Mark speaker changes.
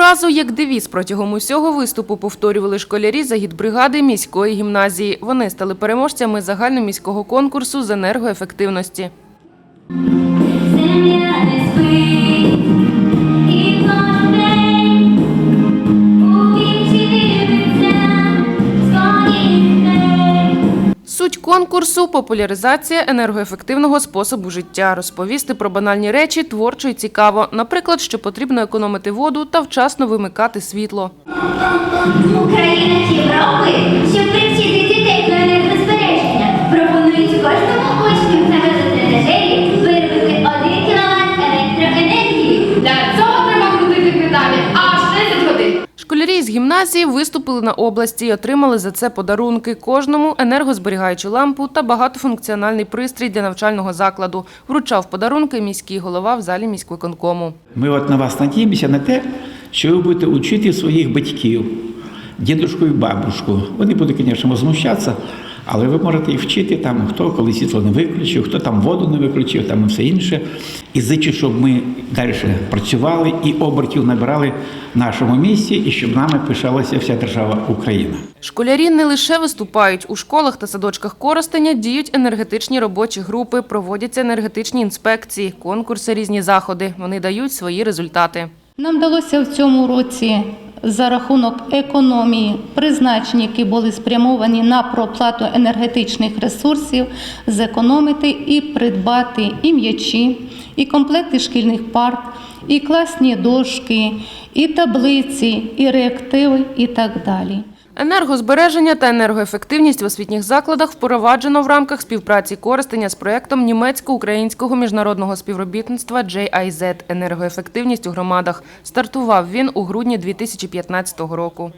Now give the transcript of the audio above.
Speaker 1: фразу як девіз протягом усього виступу повторювали школярі загідбригади міської гімназії. Вони стали переможцями загальноміського конкурсу з енергоефективності.
Speaker 2: Земля не спить,
Speaker 1: Суть конкурсу популяризація енергоефективного способу життя. Розповісти про банальні речі творчо і цікаво. Наприклад, що потрібно економити воду та вчасно вимикати світло.
Speaker 2: Україна чи Європи,
Speaker 1: Школярі з гімназії виступили на області і отримали за це подарунки. Кожному енергозберігаючу лампу та багатофункціональний пристрій для навчального закладу. Вручав подарунки міський голова в залі міськвиконкому.
Speaker 3: Ми от на вас надіємося на те, що ви будете учити своїх батьків, дідушку і бабушку. Вони будуть, звісно, возмущатися, але ви можете їх вчити, там, хто коли світло не виключив, хто там воду не виключив, там і все інше. І зичу, щоб ми далі працювали і обертів набирали в нашому місті, і щоб нами пишалася вся держава Україна.
Speaker 1: Школярі не лише виступають у школах та садочках Коростеня, діють енергетичні робочі групи, проводяться енергетичні інспекції, конкурси, різні заходи. Вони дають свої результати.
Speaker 4: Нам вдалося в цьому році за рахунок економії призначень, які були спрямовані на проплату енергетичних ресурсів, зекономити і придбати і м'ячі, і комплекти шкільних парт, і класні дошки, і таблиці, і реактиви, і так далі.
Speaker 1: Енергозбереження та енергоефективність в освітніх закладах впроваджено в рамках співпраці користення з проєктом німецько-українського міжнародного співробітництва JIZ «Енергоефективність у громадах». Стартував він у грудні 2015 року.